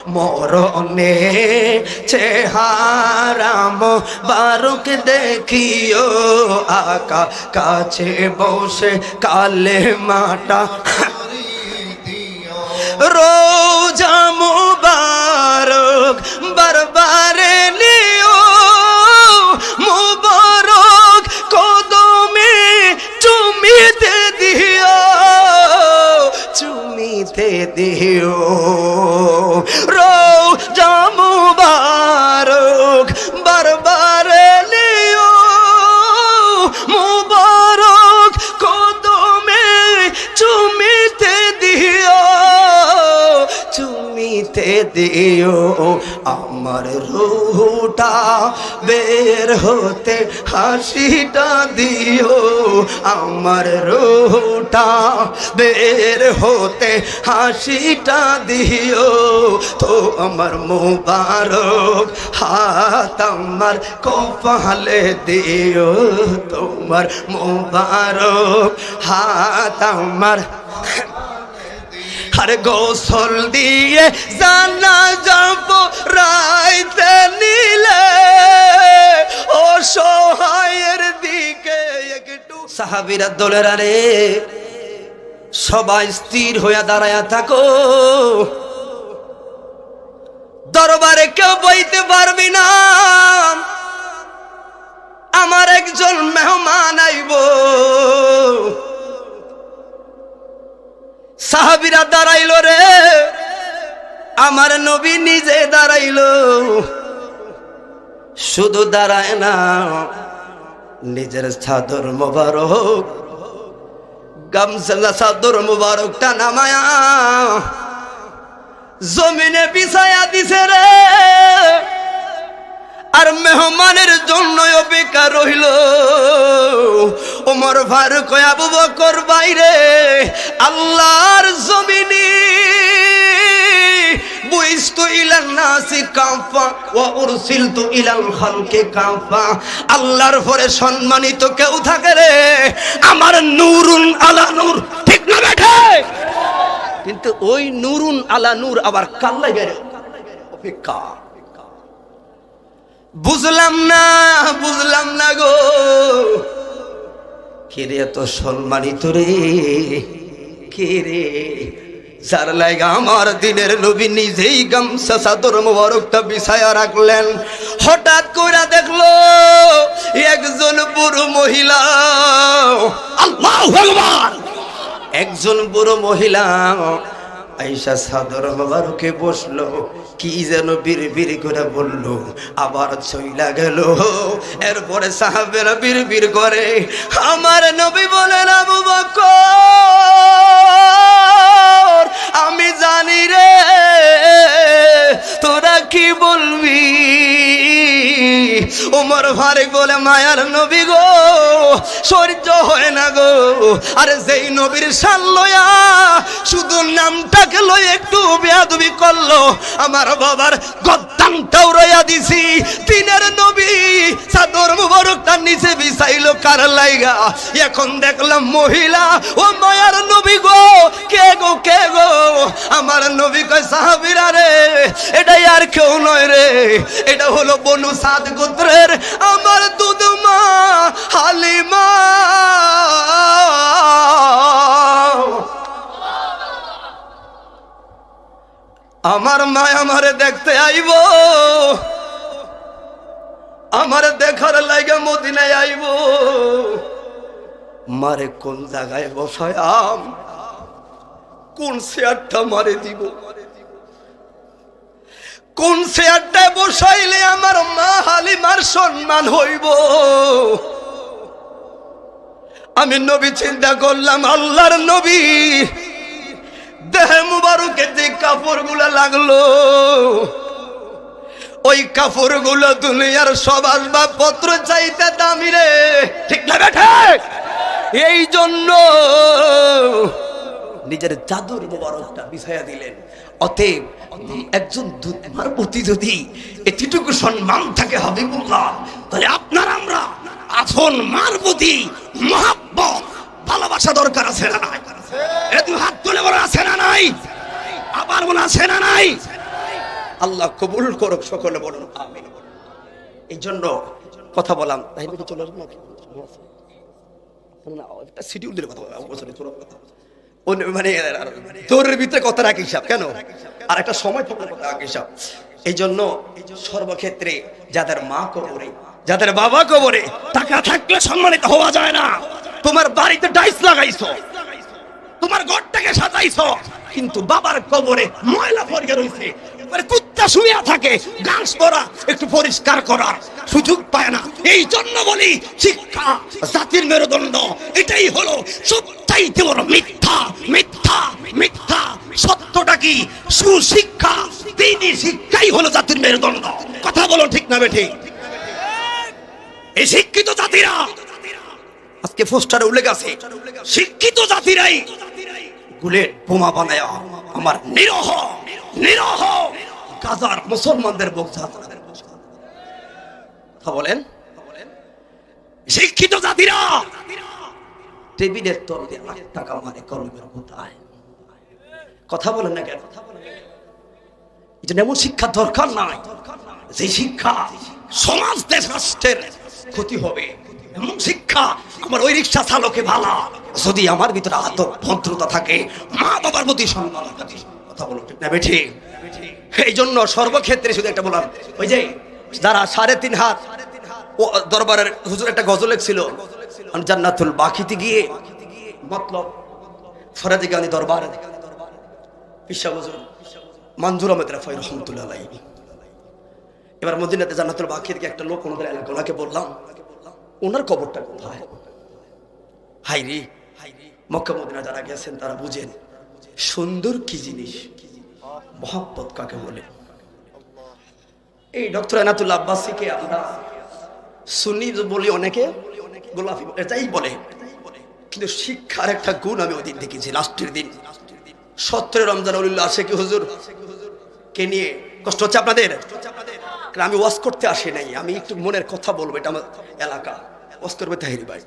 মরণে চেহারাম বারুক দেখিও আকা কাছে বসে কালে মাটা রোজা মুবারক বারবারে নিও মুবারক কদমে চুমিতে দিও চুমিতে দিও চুমিতে দিও। আমার রুটা বের হতে হাসিটা দিও। আমার রুটা বের হতে হাসিটা দিও। তো আমার মুবারক হাত আমার কপালে দিও। তোমার মুবারক হাত আমার আর গোসল দিয়ে জানা যাব, রাইতে নিলে। ও সহায়ের দিকে একটু। সাহাবিরা দলের আরে, সবাই স্থির হইয়া দাঁড়ায়া থাকো। দরবারে কেউ বইতে পারবি না। আমার একজন মেহমান আইব। সাহাবিরা দাঁড়াইলো রে। আমার নবী নিজে দাঁড়াইলো। শুধু দাঁড়ায় না, নিজের চাদর মোবারক গামছা চাদর মোবারকটা নামায়া জমিনে বিছায়া দিছে রে। আর মেহমানের জন্য অপেক্ষা রইল। ওমর ফারুক আবু বকর বাইরে, আল্লাহর জমিনি নাসি কেউ থাকে রে? আমার নূরুন আলা ঠিক না কিন্তু ওই নূরুন আলা নূর আবার কাল্লাই গেরে অপেক্ষা। বুঝলাম না বুঝলাম না গো। কে রে এত সম্মানিত রে? কে রে? যার লাগা আমার দিনের নবী নিজেই গামছা চাদর মোবারকটা বিছায়া রাখলেন। হঠাৎ করে দেখল একজন বুড়ো মহিলা। আল্লাহ একজন বুড়ো মহিলা আইসা সাদর মোবারকে বসল, কি যেন বীর বীর করে বলল, আবার চইলা গেল। এরপরে সাহাবেরা বীর বীর করে, আমার নবী বলেন, আবু বকর আমি জানি রে, তোরা কি বলবি? ওমর ফারেক বলে, মায়ার নবী গো, সহ্য হয় না গো। আরে যেই নবীর সাল লয়া শুধু নামটাকে লই একটু বেয়াদবি করল, আমার বাবার গদ্দানটাও রয়া দিছি। দিনের নবী চাদর মুবারকটা নিচে বিছাইলো কার লাইগা? এখন দেখলাম মহিলা, ও মায়ার নবী গো, কে গো, কে গো, আমার নবী কয়, সাহাবিরা রে, এটাই আর কেউ নয় রে। এটা হলো বনু সাদ গোত্রের আমার দুধ মা হালিমা। আমার মা আমারে দেখতে আইব, আমার দেখার লাগে মদিনায় আইব। মারে কোন জায়গায় বসায় আম কোন শেয়ারটা মারে দিব? কোন চেয়ারটায় বসাইলে আমার মা হালিমার সম্মান হইব? আমি নবী চিন্তা করলাম, আল্লাহর নবী, দেহে মুবারকে যে কাপড়গুলা লাগল, ওই কাপড়গুলো দুনিয়ার সব আসবাবপত্র চাইতে দামি রে। ঠিক না এই জন্য নিজের জাদুর মোবারকটা বিছাইয়া দিলেন। অতএব একজন দুধমার প্রতি যদি এতটুকু সম্মান থাকে হাবিবুল্লাহ, তাহলে আপনার আমরা আফন মার প্রতি মহাব্বত, ভালোবাসা দরকার আছে না নাই? হাত তুলে বলে আছে না নাই? আবার মনে আছে না নাই? আল্লাহ কবুল করুক সকলে বলুন, আমিন। এই জন্য কথা বললাম তাই চলে আসব না শিডিউল দিলে কথা বলব কথা মানে সর্বক্ষেত্রে যাদের মা কবরে, যাদের বাবা কবরে টাকা থাকলে সম্মানিত হওয়া যায় না। তোমার বাড়িতে ডাইস লাগাইছো, তোমার ঘরটাকে সাজাইছো, কিন্তু বাবার কবরে ময়লা ফরিয়ে রইছে। মানে কুত্তা শুয়ে থাকে। ঘাস পরা একটু পরিষ্কার করার সুযোগ পায় না। এই জন্য বলি, শিক্ষা জাতির মেরুদণ্ড, এটাই হলো সবচাইতে বড় মিথ্যা মিথ্যা মিথ্যা। সত্যটা কি? সুশিক্ষা, তিনি শিক্ষাই হলো জাতির মেরুদণ্ড। কথা বলো ঠিক না বেঠি? এই শিক্ষিত জাতিরা, আজকে পোস্টারে উল্লেখ আছে, শিক্ষিত জাতিরাই বুলেট বোমা বানায় আমার নিরহ নিরহ গাজার মুসলমানদের বুক কথা বলেন। শিক্ষিত জাতিরা, টেবিলের তল দিয়ে লাখ টাকা মারে কলমের কোথায় কথা বলেন না কেন? এটা এমন শিক্ষা দরকার নাই। যে শিক্ষা সমাজ, দেশ, রাষ্ট্রের ক্ষতি হবে, এমন শিক্ষা আমার ওই রিক্সা চালকে ভালা। যদি আমার ভিতরে আদব, ভদ্রতা থাকে মা বাবার প্রতি সম্মান কথা বলো ঠিক না বেঠি? এই জন্য সর্বক্ষেত্রে শুধু একটা বললাম ওই যে যারা সাড়ে তিন হাত, ও দরবারের হুজুর একটা গজল ছিল জান্নাতুল বাকিতে গিয়ে মতলব ফরাজি গান্ধী দরবার মঞ্জুর আহমেদ রাফাই রহমতুল্লাহ এবার মদিনাতে জান্নাতুল বাকি থেকে একটা লোক ওনাদের এলাকা ওনাকে বললাম, ওনার কবরটা কোথায়? হাই রে, মক্কা মদিনা যারা গেছেন তারা বুঝেন, সুন্দর কি জিনিস? মহাব্বত কাকে বলে? এই ডক্টর এনাতুল্লাহ আব্বাসীকে আমরা সুন্নি বলি অনেকে গোলাপি এটাই বলে। কিন্তু শিক্ষার একটা গুণ আমি ওই দিন দেখেছি, লাস্টের দিন। সত্তরে রমজান উল্লাহ আসে কি হুজুর? কে নিয়ে? কষ্ট হচ্ছে আপনাদের? আমি ওয়াজ করতে আসি নাই, আমি একটু মনের কথা বলব, এটা আমার এলাকা। ওয়াজ করবে তাহিরি ভাই।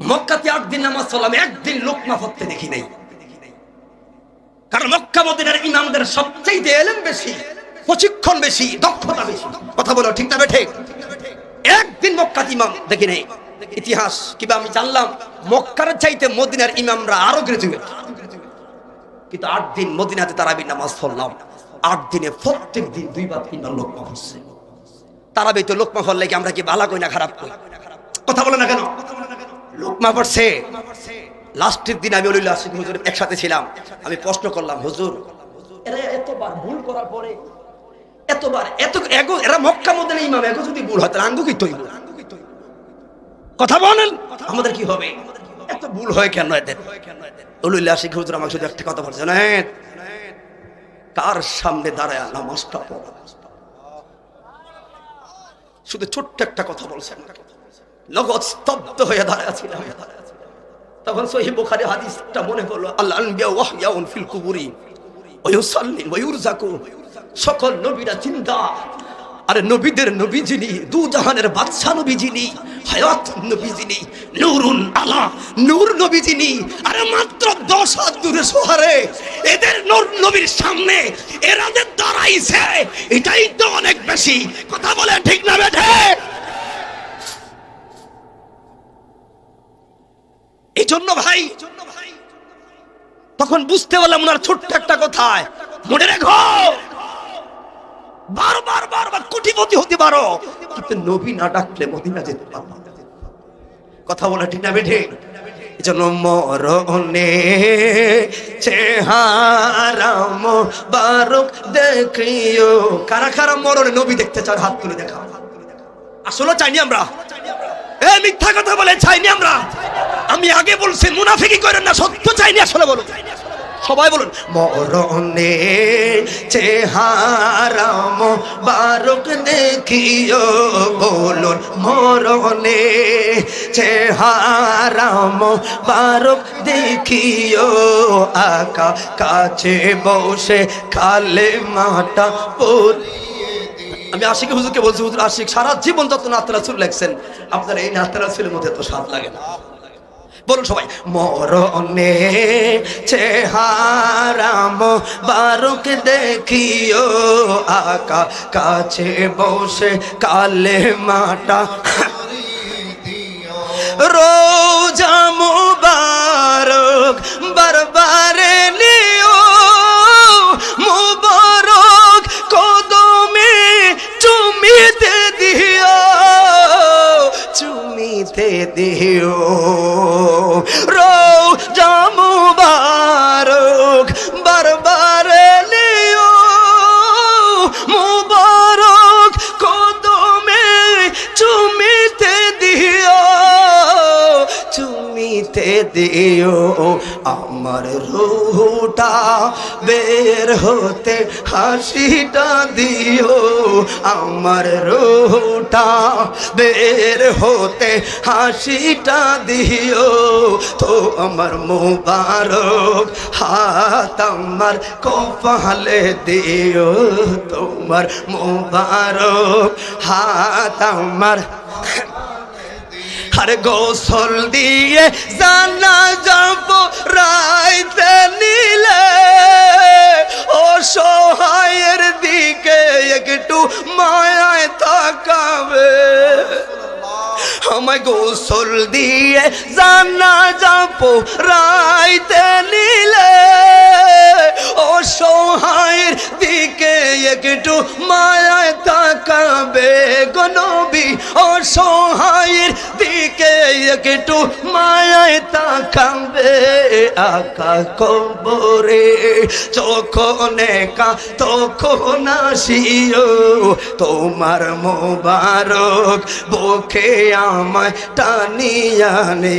মক্কাতে আট দিন নামাজ চলাম একদিন লোকমা পড়তে দেখি নাই। কারণ মক্কা মদিনার ইমামদের সবচেয়ে এলেম বেশি, প্রশিক্ষণ বেশি, দক্ষতা বেশি। কথা বলো, ঠিক না বেঠে? একদিন মক্কাত ইমাম দেখি নেই। ইতিহাস কিবা আমি জানলাম, মক্কার চাইতে মদিনার ইমামরা আরও গ্রাজুয়েট কিন্তু আট দিন মদিনাতে তারাবি নামাজ পড়লাম। আট দিনে প্রত্যেক দিন দুইবার তিনবার লোকমা পড়ছে তারাবি তো লোকমা পড়লে কি আমরা কি ভালো কই না খারাপ কই? কথা বলে না কেন? লোকমা পড়ছে লাস্টের দিন আমি অলিল্লা হুজুর একসাথে ছিলাম। আমি প্রশ্ন করলাম, হুজুর, এরা এতবার ভুল করার পরে এতবার এত এরা মক্কা ইমাম, এগো যদি ভুল হয়, তাহলে আঙ্গু কি তৈব কথা বলেন। আমাদের কি হবে? এত ভুল হয় কেন এদের? হুজুর আমাকে শুধু একটা কথা বলছে না কার সামনে দাঁড়ায় নামাজটা শুধু ছোট্ট একটা কথা বলছেন নগদ স্তব্ধ হয়ে দাঁড়ায় ছিলাম তখন সহি বুখারী হাদিসটা মনে পড়ল আল্লাহ ফিল কুবুরি সকল নবীরা চিন্তা আরে নবীদের নবী যিনি দু জাহানের বাদশা নবী যিনি হায়াত নবী যিনি নূরুন আলা, নূর নবী যিনি আরে মাত্র দশ হাত দূরে সোহারে, এদের নূর নবীর সামনে এরা যে দাঁড়াইছে এটাই তো অনেক বেশি। কথা বলে ঠিক না বেঠে? এই জন্য ভাই, তখন বুঝতে পারলাম ওনার ছোট্ট একটা কথায়, মনে রেখো। বারবার বারবার কোটিপতি হতে পারো। কিন্তু নবী না ডাকলে মদিনা যেতে পারব না। কথা বলা ঠিক না বেঠে? এই জন্য মরণে চেহারাম বারুক দেখিও। কারা কারা মরণে নবী দেখতে চান? হাত তুলে দেখা আসলে চাইনি আমরা। এ মিথ্যা কথা বলে চাইনি আমরা। আমি আগে বলছি, মুনাফিকি করেন না, সত্য চাইনি আসলে বলুন। সবাই বলুন, মরণে চেহারাম বারুক দেখিও বলুন, মরণে চেহারাম বারুক দেখিও আকা কাছে বসে খালে মাটা পড়ি আমি আশিক হুজুরকে বলছি, হুজুর আশিক, সারা জীবন যত নাতরা চুল লেখছেন, আপনার এই নাতরা চুলের মধ্যে তো স্বাদ লাগে না। বলুন সবাই, মরণে চেহারাম বারুক দেখিও, আকা কাছে বসে কালে মাটা রোজা চুমিতে দিও। রোজা দিও, আমার রুহটা বের হতে হাসিটা দিও, আমার রুহটা বের হতে হাসিটা দিও, তো আমার মোবারক হাত আমার কপালে দিও, তোমার মোবারক হাত আমার আর গোসল দিয়ে জানা যাব রাইতে নিলে। ও সহায়ের দিকে একটু মায়ায় তাকাবে। আমায় গোসল দিয়ে জানা যাব রাইতে নিলে। একটু মায়ায় তাকাবে গনবী ও সহায়ের দিকে একটু মায়ায় তাকাবে আকা কবরে। যখন একা, তখন আসিও তোমার মোবারক, বুকে আমায় টানিয়া নে